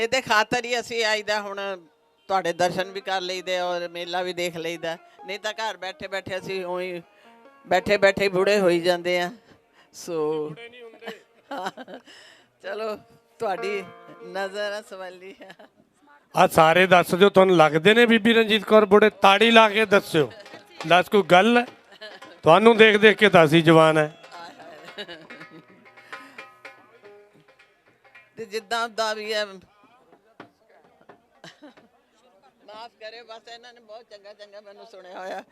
ਇਹਦੇ ਖਾਤਰ ਹੀ ਅਸੀਂ ਆਈਦਾ ਹੁਣ ਤੁਹਾਡੇ ਦਰਸ਼ਨ ਵੀ ਕਰ ਲਈਦੇ ਔਰ ਮੇਲਾ ਵੀ ਦੇਖ ਲਈਦਾ। ਨਹੀਂ ਤਾਂ ਘਰ ਬੈਠੇ ਬੈਠੇ ਅਸੀਂ ਉਹੀ ਬੈਠੇ ਬੈਠੇ ਬੁੜੇ ਹੋਈ ਜਾਂਦੇ ਆ। ਸੋ ਚਲੋ ਤੁਹਾਡੀ ਨਜ਼ਰ ਆ ਸਵਾਲੀ। ਆ ਸਾਰੇ ਦੱਸ ਦਿਓ ਤੁਹਾਨੂੰ ਲੱਗਦੇ ਨੇ ਬੀਬੀ ਰਣਜੀਤ ਕੌਰ ਬੁੜੇ? ਤਾੜੀ ਲਾ ਕੇ ਦੱਸਿਓ। ਦੱਸ ਕੋਈ ਗੱਲ ਹੈ? ਤੁਹਾਨੂੰ ਦੇਖ ਦੇਖ ਕੇ ਤਾਂ ਅਸੀਂ ਜਵਾਨ ਹੈ। ਤੇ ਜਿੱਦਾਂ ਦਾ ਵੀ ਹੈ ਮਾਫ ਕਰੇ ਬਸ ਇਹਨਾਂ ਨੇ ਬਹੁਤ ਚੰਗਾ ਚੰਗਾ ਮੈਨੂੰ ਸੁਣਿਆ ਹੋਇਆ।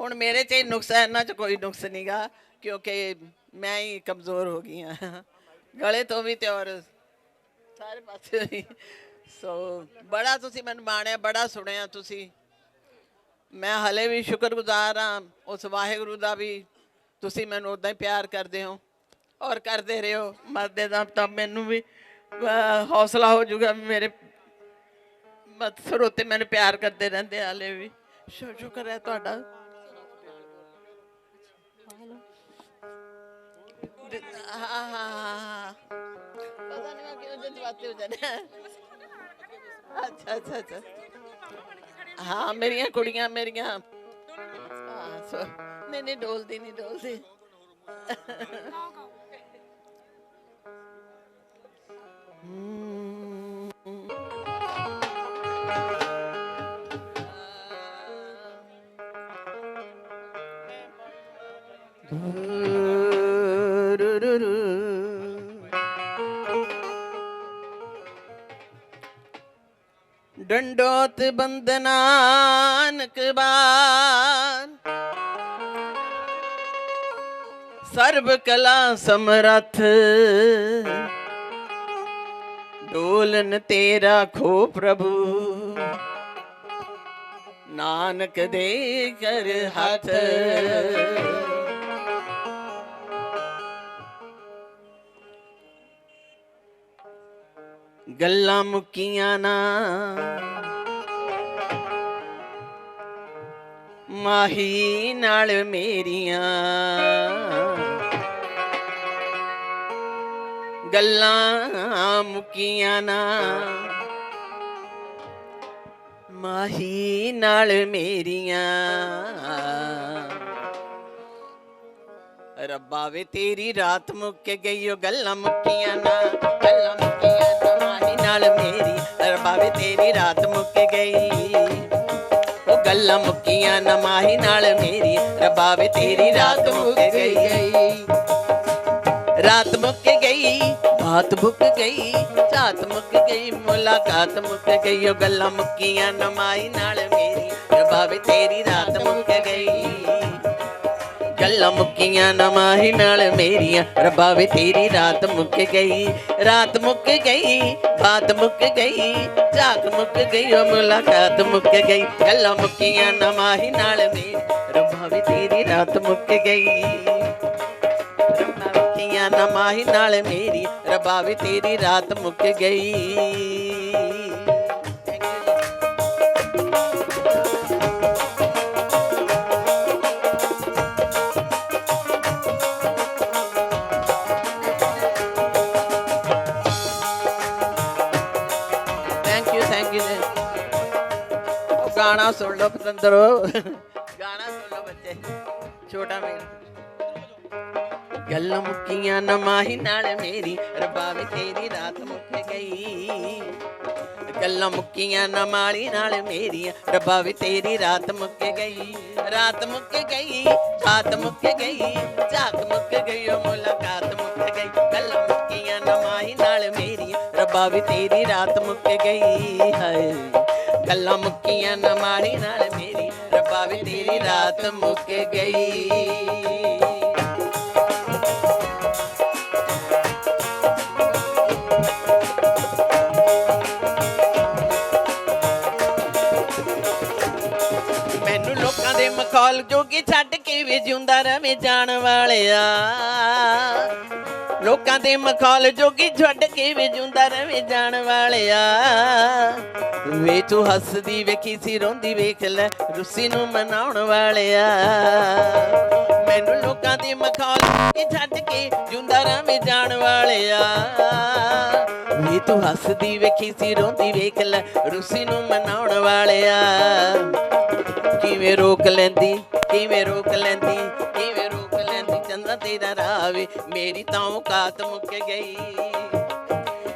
ਹੁਣ ਮੇਰੇ 'ਚ ਹੀ ਨੁਕਸ ਹੈ ਇਹਨਾਂ 'ਚ ਕੋਈ ਨੁਕਸ ਨਹੀਂਗਾ ਕਿਉਂਕਿ ਮੈਂ ਹੀ ਕਮਜ਼ੋਰ ਹੋ ਗਈ ਹਾਂ। ਗਲੇ ਤੋਂ ਵੀ ਤੇ ਔਰ ਸਾਰੇ ਪਾਸੇ ਹੀ ਸੋ ਬੜਾ ਤੁਸੀਂ ਮੈਨੂੰ ਮਾਣਿਆ ਬੜਾ ਸੁਣਿਆ ਤੁਸੀਂ। ਮੈਂ ਹਲੇ ਵੀ ਸ਼ੁਕਰਗੁਜ਼ਾਰ ਹਾਂ ਉਸ ਵਾਹਿਗੁਰੂ ਦਾ ਵੀ ਤੁਸੀਂ ਮੈਨੂੰ ਉਦਾਂ ਹੀ ਪਿਆਰ ਕਰਦੇ ਹੋ ਔਰ ਕਰਦੇ ਰਹੋ। ਮਰਦੇ ਦਾ ਤਾਂ ਮੈਨੂੰ ਵੀ ਅਹ, ਹੌਸਲਾ ਹੋ ਜਾਊਗਾ ਮੇਰੇ ਮਤ ਸਰੋਤੇ ਮੈਨੂੰ ਪਿਆਰ ਕਰਦੇ ਰਹਿੰਦੇ ਆ ਵੀ। ਸ਼ੁਕਰ ਹੈ ਤੁਹਾਡਾ। ਹਾਂ ਹਾਂ ਪਤਾ ਨਹੀਂ ਕਿਉਂ ਜਜ਼ਬਾਤੀ ਹੋ ਜਾਣਾ। ਅੱਛਾ ਅੱਛਾ ਅੱਛਾ। ਹਾਂ, ਮੇਰੀਆਂ ਕੁੜੀਆਂ, ਮੇਰੀਆਂ। ਨਹੀਂ ਨਹੀਂ, ਡੋਲਦੀ ਨਹੀਂ ਡੋਲਦੀ। ਡੰਡੋਤ ਬੰਦਨਾਨਕ ਬਾਰ ਸਰਬ ਕਲਾ ਸਮਰਥ ਡੋਲਨ ਤੇਰਾ ਖੋ ਪ੍ਰਭੂ ਨਾਨਕ ਦੇ ਕਰ ਹੱਥ ਗੱਲਾਂ ਮੁੱਕੀਆਂ ਨਾ। ਮਾਹੀ ਨਾਲ ਮੇਰੀਆਂ ਗੱਲਾਂ ਮੁੱਕੀਆਂ ਨਾ। ਮਾਹੀ ਨਾਲ ਮੇਰੀਆਂ ਰੱਬਾ ਵੇ ਤੇਰੀ ਰਾਤ ਮੁੱਕ ਗਈ ਉਹ ਗੱਲਾਂ ਮੁੱਕੀਆਂ ਨਾ। ਗੱਲਾਂ ਰੱਬਾ ਤੇਰੀ ਰਾਤ ਮੁੱਕ ਗਈ। ਉਹ ਗੱਲਾਂ ਮੁੱਕੀਆਂ ਨਾ ਮਾਹੀ ਨਾਲ ਮੇਰੀ, ਰੱਬਾ ਵੇ ਤੇਰੀ ਰਾਤ ਮੁੱਕ ਗਈ। ਰਾਤ ਮੁੱਕ ਗਈ, ਬਾਤ ਮੁੱਕ ਗਈ, ਝਾਤ ਮੁੱਕ ਗਈ, ਮੁਲਾਕਾਤ ਮੁੱਕ ਗਈ। ਉਹ ਗੱਲਾਂ ਮੁੱਕੀਆਂ ਨਾ ਮਾਹੀ ਨਾਲ ਮੇਰੀ, ਰੱਬਾ ਵੇ ਤੇਰੀ ਰਾਤ ਮੁੱਕ ਗਈ। ਗੱਲਾਂ ਮੁੱਕੀਆਂ ਨਾ ਮਾਹੀ ਨਾਲ ਮੇਰੀਆਂ। ਰੱਬਾ ਵੇ ਤੇਰੀ ਰਾਤ ਮੁੱਕ ਗਈ, ਰਾਤ ਮੁੱਕ ਗਈ, ਬਾਤ ਮੁੱਕ ਗਈ ਝਾਕ ਮੁੱਕ ਗਈ, ਉਹ ਮੁਲਾਕਾਤ ਮੁੱਕ ਗਈ। ਗੱਲਾਂ ਮੁੱਕੀਆਂ ਨਾ ਮਾਹੀ ਨਾਲ ਮੇਰੀ ਰੱਬਾ ਵੇ ਤੇਰੀ ਰਾਤ ਮੁੱਕ ਗਈ। ਮੁੱਕੀਆਂ ਨਾ ਮਾਹੀ ਨਾਲ ਮੇਰੀ ਰੱਬਾ ਵੇ ਤੇਰੀ ਰਾਤ ਮੁੱਕ ਗਈ। ਗਾਣਾ ਸੁਣ ਲਓ ਪਤੰਦਰੋ। ਗਾਣਾ ਸੁਣ ਲਓ ਬੱਚੇ। ਛੋਟਾ ਮੇਰਾ। ਗੱਲਾਂ ਮੁੱਕੀਆਂ ਨਾ ਮਾਹੀ ਨਾਲ ਮੇਰੀ। ਰੱਬਾ ਵੀ ਤੇਰੀ ਰਾਤ ਮੁੱਕ ਗਈ। ਗੱਲਾਂ ਮੁੱਕੀਆਂ ਨਾ ਮਾਲੀ ਨਾਲ ਮੇਰੀ। ਰੱਬਾ ਵੇ ਤੇਰੀ ਰਾਤ ਮੁੱਕ ਗਈ। ਰਾਤ ਮੁੱਕ ਗਈ ਰਾਤ ਮੁੱਕ ਗਈ, ਝਾਕ ਮੁੱਕ ਗਈ, ਉਹ ਮੁਲਾਕਾਤ ਮੁੱਕ ਗਈ। ਗੱਲਾਂ ਮੁੱਕੀਆਂ ਨਾ ਮਾਹੀ ਨਾਲ ਮੇਰੀਆਂ ਰੱਬਾ ਵੀ ਤੇਰੀ ਰਾਤ ਮੁੱਕ ਗਈ, ਹਾਏ। ਗੱਲਾਂ ਮੁੱਕੀਆਂ ਨਾ ਮਾਲੀ ਨਾਲ ਮੇਰੀ। ਰੱਬਾ ਵੇ ਤੇਰੀ ਰਾਤ ਮੁੱਕ ਗਈ। ਮੈਨੂੰ ਲੋਕਾਂ ਦੇ ਮਖੌਲ ਜੋਗੀ ਛੱਡ ਕੇ ਵੀ ਜਿਉਂਦਾ ਰਵੇ ਜਾਣ ਵਾਲਿਆ। ਲੋਕਾਂ ਦੇ ਮਖੌਲ ਜੋਗੀ ਛੱਡ ਕੇ ਵੀ ਜਿਉਂਦਾ ਰਵੇਂ ਜਾਣ ਵਾਲਿਆ। ਵੇ ਤੂੰ ਹੱਸਦੀ ਵੇਖੀ ਸੀ, ਰੋਂਦੀ ਵੇਖ ਲੈ, ਰੁੱਸੀ ਨੂੰ ਮਨਾਉਣ ਵਾਲਿਆ। ਮੈਨੂੰ ਲੋਕਾਂ ਦੇ ਮਖੌਲ ਜੋਗੀ ਛੱਡ ਕੇ ਜਿਉਂਦਾ ਰਵੇਂ ਜਾਣ ਵਾਲਿਆ। ਵੇ ਤੂੰ ਹੱਸਦੀ ਵੇਖੀ ਸੀ, ਰੋਂਦੀ ਵੇਖ ਲੈ, ਰੂਸੀ ਨੂੰ ਮਨਾਉਣ ਵਾਲਿਆ। ਕਿਵੇਂ ਰੋਕ ਲੈਂਦੀ, ਕਿਵੇਂ ਰੋਕ ਲੈਂਦੀ ਚੰਦਾ ਤੇਰਾ ਮੇਰੀ ਤਾਂ ਔਕਾਤ ਮੁੱਕ ਗਈ।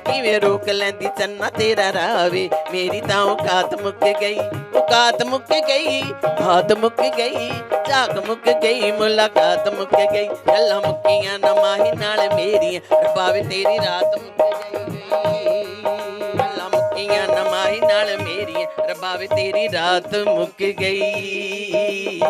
ਕਿਵੇਂ ਰੋਕ ਲੈਂਦੀ ਚੰਨਾ ਤੇਰਾ ਰਾਵੇ, ਮੇਰੀ ਤਾਂ ਔਕਾਤ ਮੁੱਕ ਗਈ। ਔਕਾਤ ਮੁੱਕ ਗਈ, ਬਾਤ ਮੁੱਕ ਗਈ, ਝਾਕ ਮੁੱਕ ਗਈ, ਮੁਲਾਕਾਤ ਮੁੱਕ ਗਈ। ਗੱਲਾਂ ਮੁੱਕੀਆਂ ਨਾ ਮਾਹੀ ਨਾਲ ਮੇਰੀਆਂ ਰਬਾਵੇ ਤੇਰੀ ਰਾਤ ਮੁੱਕ ਗਈ। ਗੱਲਾਂ ਮੁੱਕੀਆਂ ਨਾ ਮਾਹੀ ਨਾਲ ਮੇਰੀਆਂ ਰਬਾਵੇ ਤੇਰੀ ਰਾਤ ਮੁੱਕ ਗਈ।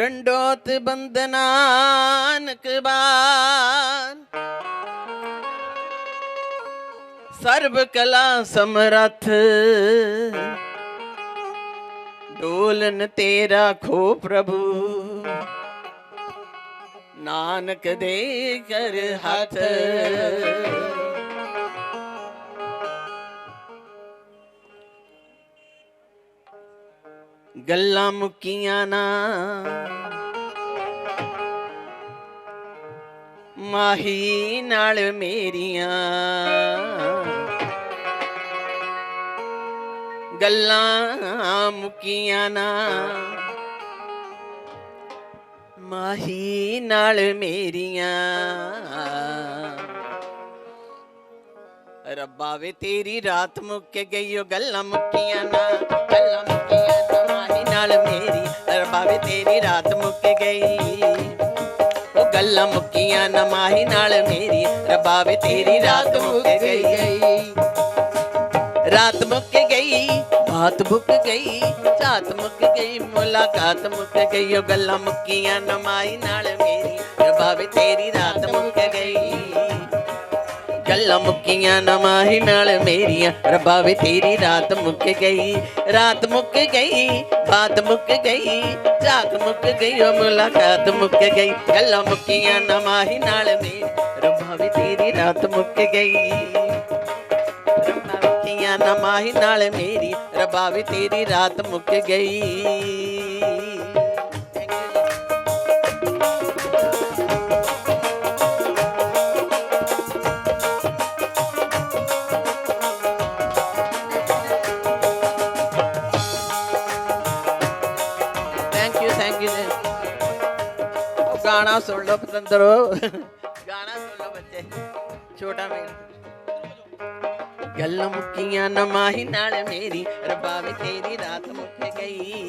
ਡੰਡੋਤ ਬੰਦਨਾਨਕ ਬਾਰ। ਸਰਬ ਕਲਾ ਸਮਰਥ ਡੋਲਨ ਤੇਰਾ ਖੋ ਪ੍ਰਭੂ। ਨਾਨਕ ਦੇ ਕਰ ਹੱਥ। ਗੱਲਾਂ ਮੁੱਕੀਆਂ ਨਾ। ਮਾਹੀ ਨਾਲ ਮੇਰੀਆਂ ਗੱਲਾਂ ਮੁੱਕੀਆਂ ਨਾ। ਮਾਹੀ ਨਾਲ ਮੇਰੀਆਂ ਰੱਬਾ ਵੇ ਤੇਰੀ ਰਾਤ ਮੁੱਕ ਗਈ ਉਹ ਗੱਲਾਂ ਮੁੱਕੀਆਂ ਨਾ। ਗੱਲਾਂ ਰੱਬਾ ਤੇਰੀ ਰਾਤ ਮੁੱਕ ਗਈ। ਉਹ ਗੱਲਾਂ ਮੁੱਕੀਆਂ ਨਾ ਮਾਹੀ ਨਾਲ ਮੇਰੀ, ਰੱਬਾ ਵੇ ਤੇਰੀ ਰਾਤ ਮੁੱਕ ਗਈ। ਰਾਤ ਮੁੱਕ ਗਈ, ਬਾਤ ਮੁੱਕ ਗਈ, ਝਾਤ ਮੁੱਕ ਗਈ, ਮੁਲਾਕਾਤ ਮੁੱਕ ਗਈ। ਉਹ ਗੱਲਾਂ ਮੁੱਕੀਆਂ ਨਾ ਮਾਹੀ ਨਾਲ ਮੇਰੀ, ਰੱਬਾ ਵੇ ਤੇਰੀ ਰਾਤ ਮੁੱਕ ਗਈ। ਗੱਲਾਂ ਮੁੱਕੀਆਂ ਨਾ ਮਾਹੀ ਨਾਲ ਮੇਰੀਆਂ। ਰੱਬਾ ਵੇ ਤੇਰੀ ਰਾਤ ਮੁੱਕ ਗਈ, ਰਾਤ ਮੁੱਕ ਗਈ, ਬਾਤ ਮੁੱਕ ਗਈ ਝਾਕ ਮੁੱਕ ਗਈ, ਉਹ ਮੁਲਾਕਾਤ ਮੁੱਕ ਗਈ। ਗੱਲਾਂ ਮੁੱਕੀਆਂ ਨਾ ਮਾਹੀ ਨਾਲ ਮੇਰੀ ਰੱਬਾ ਵੇ ਤੇਰੀ ਰਾਤ ਮੁੱਕ ਗਈ। ਰੱਬਾ ਮੁੱਕੀਆਂ ਨਾ ਮਾਹੀ ਨਾਲ ਮੇਰੀ ਰੱਬਾ ਵੇ ਤੇਰੀ ਰਾਤ ਮੁੱਕ ਗਈ। ਥੈਂਕ ਯੂ ਥੈਂਕ ਯੂ ਉਹ ਗਾਣਾ ਸੁਣ ਲਓ ਪਤੰਦਰੋ। ਗਾਣਾ ਸੁਣ ਲਓ ਬੱਚੇ। ਛੋਟਾ ਮੇਰਾ। ਗੱਲ ਮੁੱਕੀਆਂ ਨਾ ਮਾਹੀ ਨਾਲ ਮੇਰੀ। ਰੱਬਾ ਵੀ ਤੇਰੀ ਰਾਤ ਮੁੱਕ ਗਈ।